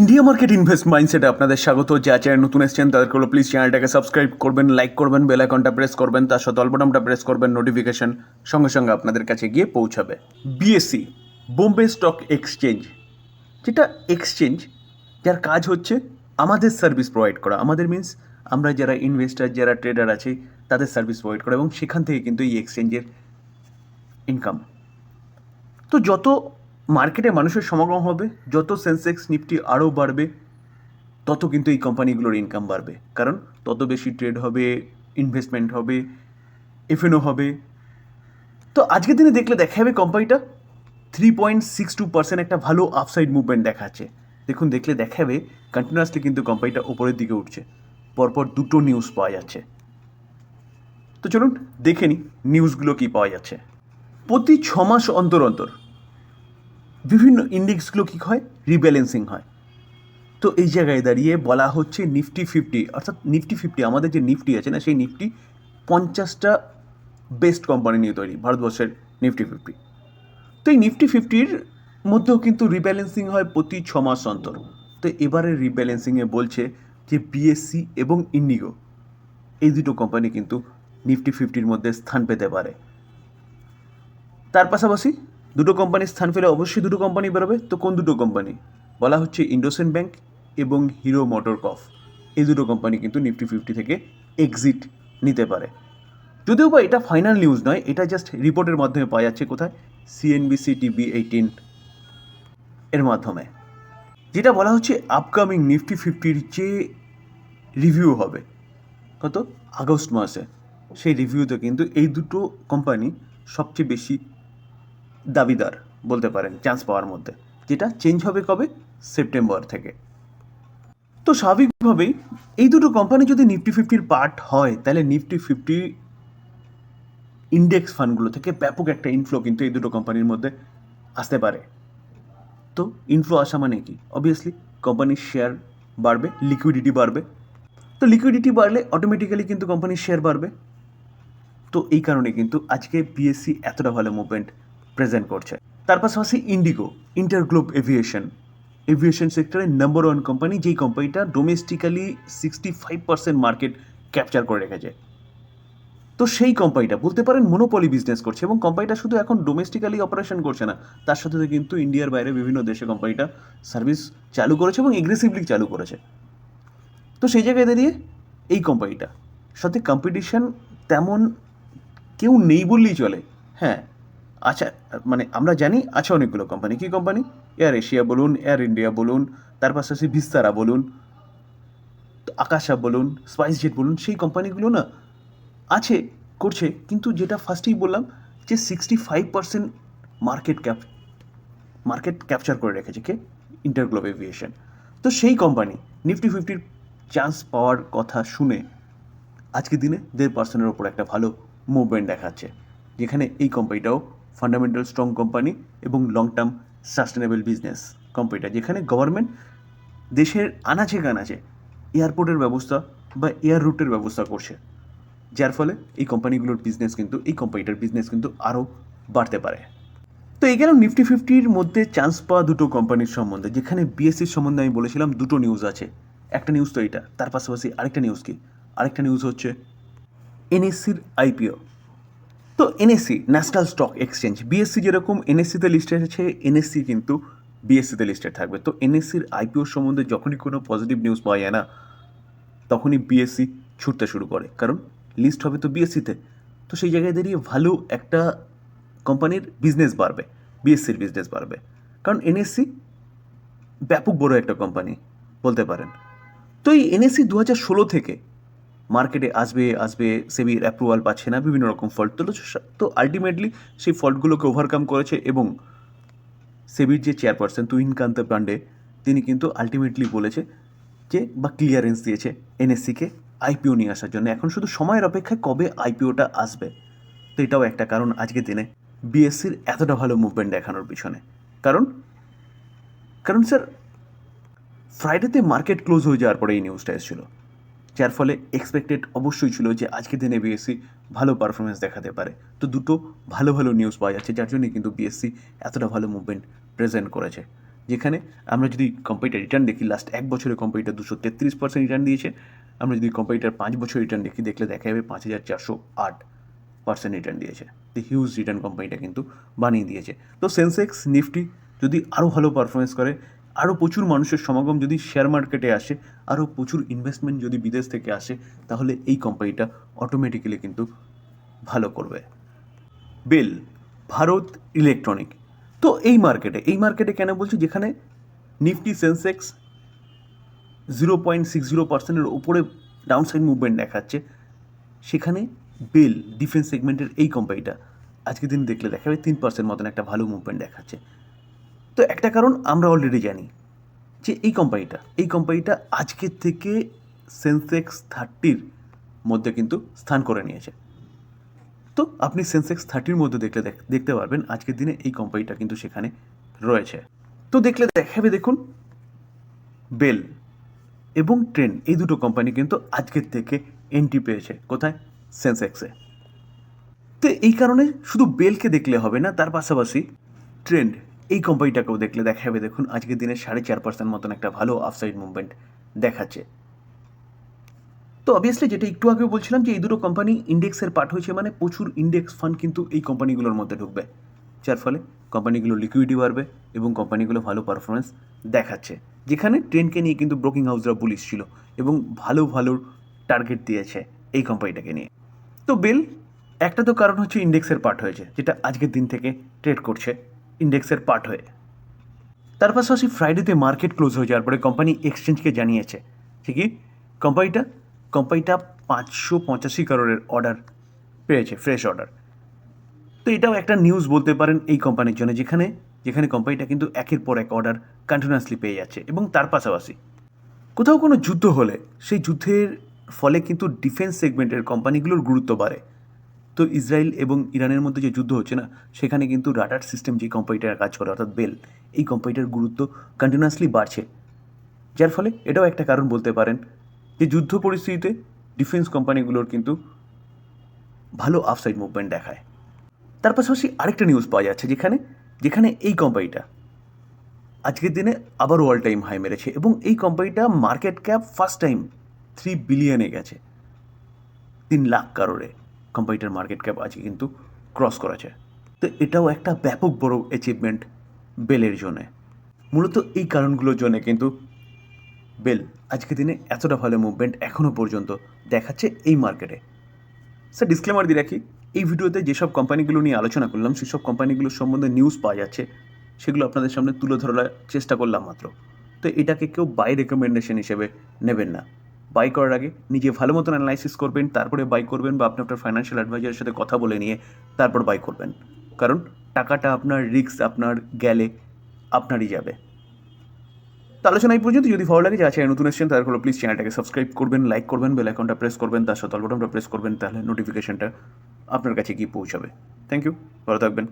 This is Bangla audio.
ইন্ডিয়া মার্কেট ইনভেস্ট মাইন্ডসেটে আপনাদের স্বাগত। যা চ্যানেল নতুন এসছেন, তাদেরকে হলো প্লিজ চ্যানেলটাকে সাবস্ক্রাইব করবেন লাইক করবেন বেল আইকনটা প্রেস করবেন, তার সাথে অল্পটামটা প্রেস করবেন নোটিফিকেশন সঙ্গে সঙ্গে আপনাদের কাছে গিয়ে পৌঁছাবে। বিএসসি বোম্বে স্টক এক্সচেঞ্জ যেটা এক্সচেঞ্জ যার কাজ হচ্ছে আমাদের সার্ভিস প্রোভাইড করা। আমাদের মিন্স আমরা যারা ইনভেস্টার যারা ট্রেডার আছে, তাদের সার্ভিস প্রোভাইড করা এবং সেখান থেকে কিন্তু এই এক্সচেঞ্জের ইনকাম তো যত মার্কেটে মানুষের সমাগম হবে, যত সেন্সেক্স নিফটি আরও বাড়বে, তত কিন্তু এই কোম্পানিগুলোর ইনকাম বাড়বে। কারণ তত বেশি ট্রেড হবে ইনভেস্টমেন্ট হবে এফএনও হবে। তো আজকের দিনে দেখলে দেখা যাবে কোম্পানিটা। Three point six two percent একটা ভালো আপসাইড মুভমেন্ট দেখাচ্ছে। দেখুন, দেখলে দেখা যাবে কন্টিনিউয়াসলি কিন্তু কোম্পানিটা ওপরের দিকে উঠছে। পরপর দুটো নিউজ পাওয়া যাচ্ছে। তো চলুন, দেখে নিই নিউজগুলো কী পাওয়া যাচ্ছে। প্রতি ছ মাস অন্তর অন্তর বিভিন্ন ইন্ডেক্সগুলো কী হয়? রিব্যালেন্সিং হয়। তো এই জায়গায় দাঁড়িয়ে বলা হচ্ছে নিফটি ফিফটি, অর্থাৎ নিফটি ফিফটি, আমাদের যে নিফটি আছে না, সেই নিফটি পঞ্চাশটা বেস্ট কোম্পানি নিয়ে তৈরি, ভারতবর্ষের নিফটি ফিফটি। তো এই নিফটি ফিফটির মধ্যেও কিন্তু রিব্যালেন্সিং হয় প্রতি ছ মাস অন্তর। তো এবারে রিব্যালেন্সিংয়ে বলছে যে বিএসসি এবং ইন্ডিগো এই দুটো কোম্পানি কিন্তু নিফটি ফিফটির মধ্যে স্থান পেতে পারে। তার পাশাপাশি দুটো কোম্পানির স্থান ফেলে অবশ্যই দুটো কোম্পানি বেরোবে। তো কোন দুটো কোম্পানি বলা হচ্ছে ইন্ডোসেন ব্যাংক এবং হিরো মোটর কফ এই দুটো কোম্পানি কিন্তু নিফটি ফিফটি থেকে এক্সিট নিতে পারে। যদিও বা এটা ফাইনাল নিউজ নয়, এটা জাস্ট রিপোর্টের মাধ্যমে পাওয়া যাচ্ছে কোথায়? সিএনবিসি টিভি এইটিন এর মাধ্যমে। যেটা বলা হচ্ছে আপকামিং নিফটি ফিফটির যে রিভিউ হবে, কত? আগস্ট মাসে। সেই রিভিউতে কিন্তু এই দুটো কোম্পানি সবচেয়ে বেশি দাবিদার বলতে পারেন চান্স পাওয়ার মধ্যে, যেটা চেঞ্জ হবে কবে? সেপ্টেম্বর থেকে। তো স্বাভাবিকভাবেই এই দুটো কোম্পানি যদি নিফটি ফিফটির পার্ট হয়, তাহলে নিফটি ফিফটি ইন্ডেক্স ফান্ডগুলো থেকে ব্যাপক একটা ইনফ্লো কিন্তু এই দুটো কোম্পানির মধ্যে আসতে পারে। তো ইনফ্লো আসা মানে কি? অবভিয়াসলি কোম্পানির শেয়ার বাড়বে লিকুইডিটি বাড়বে। তো লিকুইডিটি বাড়লে অটোমেটিক্যালি কিন্তু কোম্পানির শেয়ার বাড়বে। তো এই কারণে কিন্তু আজকে বিএসসি এতটা ভালো মুভমেন্ট প্রেজেন্ট করছে। তার পাশাপাশি ইন্ডিগো ইন্টারগ্লোব এভিয়েশন এভিয়েশন সেক্টরের নাম্বার ওয়ান কোম্পানি যেই কোম্পানিটা domestically sixty five percent market capture করে রেখেছে। তো সেই কোম্পানিটা বলতে পারেন মনোপলি বিজনেস করছে এবং কোম্পানিটা শুধু এখন ডোমেস্টিক্যালি অপারেশন করছে না, তার সাথে সাথে কিন্তু ইন্ডিয়ার বাইরে বিভিন্ন দেশে কোম্পানিটা সার্ভিস চালু করেছে এবং এগ্রেসিভলি চালু করেছে। তো সেই জায়গায় দাঁড়িয়ে এই কোম্পানিটা সাথে কম্পিটিশন তেমন কেউ নেই বললেই চলে। হ্যাঁ আচ্ছা মানে আমরা জানি আছে অনেকগুলো কোম্পানি কী কোম্পানি এয়ার এশিয়া বলুন এয়ার ইন্ডিয়া বলুন, তার পাশাপাশি ভিস্তারা বলুন আকাশা বলুন স্পাইস জেট বলুন, সেই কোম্পানিগুলো না আছে, করছে। কিন্তু যেটা ফার্স্টেই বললাম যে sixty five percent market cap market capture করে রেখেছে কে? ইন্টারগ্লোব এভিয়েশন তো সেই কোম্পানি নিফটি ফিফটির চান্স পাওয়ার কথা শুনে আজকের দিনে দেড় পার্সেন্টের ওপর একটা ভালো মুভমেন্ট দেখাচ্ছে, যেখানে এই কোম্পানিটাও ফান্ডামেন্টাল স্ট্রং কোম্পানি এবং লং টার্ম সাস্টেনেবল বিজনেস কোম্পানিটা যেখানে গভর্নমেন্ট দেশের আনাচে কানাচে এয়ারপোর্টের ব্যবস্থা বা এয়ার রুটের ব্যবস্থা করছে। যার ফলে এই কোম্পানিগুলোর বিজনেস কিন্তু, এই কোম্পানিটার বিজনেস কিন্তু আরও বাড়তে পারে। তো এই গেল নিফটি ফিফটির মধ্যে চান্স পাওয়া দুটো কোম্পানির সম্বন্ধে, যেখানে বিএসসির সম্বন্ধে আমি বলেছিলাম দুটো নিউজ আছে। একটা নিউজ তো এটা তার পাশাপাশি আরেকটা নিউজ কি? আরেকটা নিউজ হচ্ছে এনএসসির আইপিও তো NSE national stock exchange BSE যেরকম এনএসসিতে লিস্টেড আছে এনএসসি কিন্তু বিএসসিতে লিস্টেড থাকবে। তো এনএসসির আইপিও সম্বন্ধে যখনই কোনো পজিটিভ নিউজ পাওয়া যায় না, তখনই বিএসসি ছুটতে শুরু করে। কারণ লিস্ট হবে তো বিএসসিতে তো। সেই জায়গায় দাঁড়িয়ে ভালো একটা কোম্পানির বিজনেস বাড়বে বিএসসির বিজনেস বাড়বে। কারণ এনএসসি ব্যাপক বড় একটা কোম্পানি বলতে পারেন। তো এই এনএসসি দু হাজার ষোলো থেকে মার্কেটে আসবে আসবে সেবির অ্যাপ্রুভাল পাচ্ছে না, বিভিন্ন রকম ফল্ট তো তো আলটিমেটলি সেই ফল্টগুলোকে ওভারকাম করেছে এবং সেবির যে চেয়ারপারসন তুহিন কান্ত পান্ডে, তিনি কিন্তু আলটিমেটলি বলেছে যে, বা ক্লিয়ারেন্স দিয়েছে এনএসসিকে আইপিও নিয়ে আসার জন্য। এখন শুধু সময়ের অপেক্ষায় কবে আইপিওটা আসবে, তো এটাও একটা কারণ আজকের দিনে। বিএসসির এতটা ভালো মুভমেন্ট দেখানোর পিছনে। কারণ কারণ স্যার ফ্রাইডেতে মার্কেট ক্লোজ হয়ে যাওয়ার পরে এই নিউজটা এসেছিল। যার ফলে এক্সপেক্টেড অবশ্যই ছিল যে আজকের দিনে বিএসসি ভালো পারফরমেন্স দেখাতে পারে। তো দুটো ভালো ভালো নিউজ পাওয়া যাচ্ছে, যার জন্যই কিন্তু বিএসসি এতটা ভালো মুভমেন্ট প্রেজেন্ট করেছে। যেখানে আমরা যদি কম্পিউটার রিটার্ন দেখি লাস্ট এক বছরে কম্পিউটার দুশো তেত্রিশ পার্সেন্ট রিটার্ন দিয়েছে। আমরা যদি কম্পিউটার পাঁচ বছর রিটার্ন দেখি, দেখলে দেখা যাবে পাঁচ হাজার চারশো আট পার্সেন্ট রিটার্ন দিয়েছে। দি হিউজ রিটার্ন কোম্পানিটা কিন্তু বানিয়ে দিয়েছে। তো সেন্সেক্স নিফটি যদি আরও ভালো পারফরমেন্স করে আরও প্রচুর মানুষের সমাগম যদি শেয়ার মার্কেটে আসে আরও প্রচুর ইনভেস্টমেন্ট যদি বিদেশ থেকে আসে, তাহলে এই কোম্পানিটা অটোমেটিক্যালি কিন্তু ভালো করবে। বেল, ভারত ইলেকট্রনিক তো এই মার্কেটে এই মার্কেটে কেন বলছি? যেখানে Nifty Sensex zero point six zero পার্সেন্টের ওপরে ডাউন সাইড মুভমেন্ট দেখাচ্ছে, সেখানে বেল ডিফেন্স সেগমেন্টের এই কোম্পানিটা আজকে দিন দেখলে দেখাবে তিন পার্সেন্ট মতন একটা ভালো মুভমেন্ট দেখাচ্ছে। তো একটা কারণ আমরা অলরেডি জানি যে এই কোম্পানিটা এই কোম্পানিটা আজকের থেকে সেন্সেক্স থার্টির মধ্যে কিন্তু স্থান করে নিয়েছে। তো আপনি সেন্সেক্স থার্টির মধ্যে দেখলে দেখ- দেখতে পারবেন আজকের দিনে এই কোম্পানিটা কিন্তু সেখানে রয়েছে। তো দেখলে দেখাবে দেখুন বেল এবং ট্রেন এই দুটো কোম্পানি কিন্তু আজকের থেকে এন্ট্রি পেয়েছে কোথায়? সেন্সেক্সে তো এই কারণে শুধু বেলকে দেখলে হবে না, তার পাশাপাশি ট্রেন্ড এই কোম্পানিটাকেও দেখলে দেখা যাবে দেখুন, আজকের দিনে সাড়ে চার পার্সেন্ট মতন একটা ভালো আফসাইড মুভমেন্ট দেখাচ্ছে। তো অবভিয়াসলি যেটা একটু আগে বলছিলাম যে, এই দুটো কোম্পানি ইন্ডেক্সের পার্ট হয়েছে মানে প্রচুর ইন্ডেক্স ফান্ড কিন্তু এই কোম্পানিগুলোর মধ্যে ঢুকবে। যার ফলে কোম্পানিগুলো লিকুইডিটি বাড়বে এবং কোম্পানিগুলো ভালো পারফরমেন্স দেখাচ্ছে। যেখানে ট্রেনকে নিয়ে কিন্তু ব্রোকিং হাউসরা বুলিশ ছিল এবং ভালো ভালো টার্গেট দিয়েছে এই কোম্পানিটাকে নিয়ে। তো বেল একটা তো কারণ হচ্ছে ইন্ডেক্সের পার্ট হয়েছে, যেটা আজকের দিন থেকে ট্রেড করছে। ইন্ডেক্সের পার্ট হয়ে। তার পাশাপাশি ফ্রাইডেতে মার্কেট ক্লোজ হয়ে যাওয়ার পরে কোম্পানি এক্সচেঞ্জকে জানিয়েছে। ঠিকই কোম্পানিটা কোম্পানিটা পাঁচশো পঁচাশি কারোরের অর্ডার পেয়েছে ফ্রেশ অর্ডার তো এটাও একটা নিউজ বলতে পারেন এই কোম্পানির জন্য, যেখানে যেখানে কোম্পানিটা কিন্তু একের পর এক অর্ডার কন্টিনিউয়াসলি পেয়ে যাচ্ছে। এবং তার পাশাপাশি কোথাও কোনো যুদ্ধ হলে, সেই যুদ্ধের ফলে কিন্তু ডিফেন্স সেগমেন্টের কোম্পানিগুলোর গুরুত্ব বাড়ে। তো ইসরায়েল এবং ইরানের মধ্যে যে যুদ্ধ হচ্ছে না, সেখানে কিন্তু রাডার সিস্টেম যে কোম্পানিটার কাজ করে, অর্থাৎ বেল, এই কোম্পানিটার গুরুত্ব কন্টিনিউয়াসলি বাড়ছে। যার ফলে এটাও একটা কারণ বলতে পারেন যে যুদ্ধ পরিস্থিতিতে ডিফেন্স কোম্পানিগুলোর কিন্তু ভালো আফসাইড মুভমেন্ট দেখায়। তার পাশাপাশি আরেকটা নিউজ পাওয়া যাচ্ছে যেখানে যেখানে এই কোম্পানিটা আজকের দিনে আবার অল টাইম হাই মেরেছে এবং এই কোম্পানিটা market cap first time three বিলিয়নে গেছে। তিন লাখ কারোরে কোম্পানিটার মার্কেট ক্যাপ আজকে কিন্তু ক্রস করেছে। তো এটাও একটা ব্যাপক বড় অ্যাচিভমেন্ট বেলের জন্যে। মূলত এই কারণগুলোর জন্য কিন্তু বেল আজকের দিনে এতটা ভালো মুভমেন্ট এখনও পর্যন্ত দেখাচ্ছে এই মার্কেটে স্যার ডিসক্লেমার দিয়ে রাখি, এই ভিডিওতে যেসব কোম্পানিগুলো নিয়ে আলোচনা করলাম, সেসব কোম্পানিগুলোর সম্বন্ধে নিউজ পাওয়া যাচ্ছে, সেগুলো আপনাদের সামনে তুলে ধরার চেষ্টা করলাম মাত্র। তো এটাকে কেউ বাই রেকমেন্ডেশন হিসেবে নেবেন না। বাই করার আগে নিজে ভালো মতন অ্যানালাইসিস করবেন, তারপরে বাই করবেন বা আপনি আপনার ফাইন্যান্সিয়াল অ্যাডভাইজারের সাথে কথা বলে নিয়ে তারপর বাই করবেন। কারণ টাকাটা আপনার রিস্ক আপনার গেলে আপনারই যাবে। আলোচনা এই পর্যন্ত। যদি ভালো লাগে যা আছে নতুন এসেছেন তার প্লিজ চ্যানেলটাকে সাবস্ক্রাইব করবেন লাইক করবেন বেল আইকনটা প্রেস করবেন, তার সাথে বটনটা প্রেস করবেন, তাহলে নোটিফিকেশনটা আপনার কাছে গিয়ে পৌঁছাবে। থ্যাংক ইউ ভালো থাকবেন।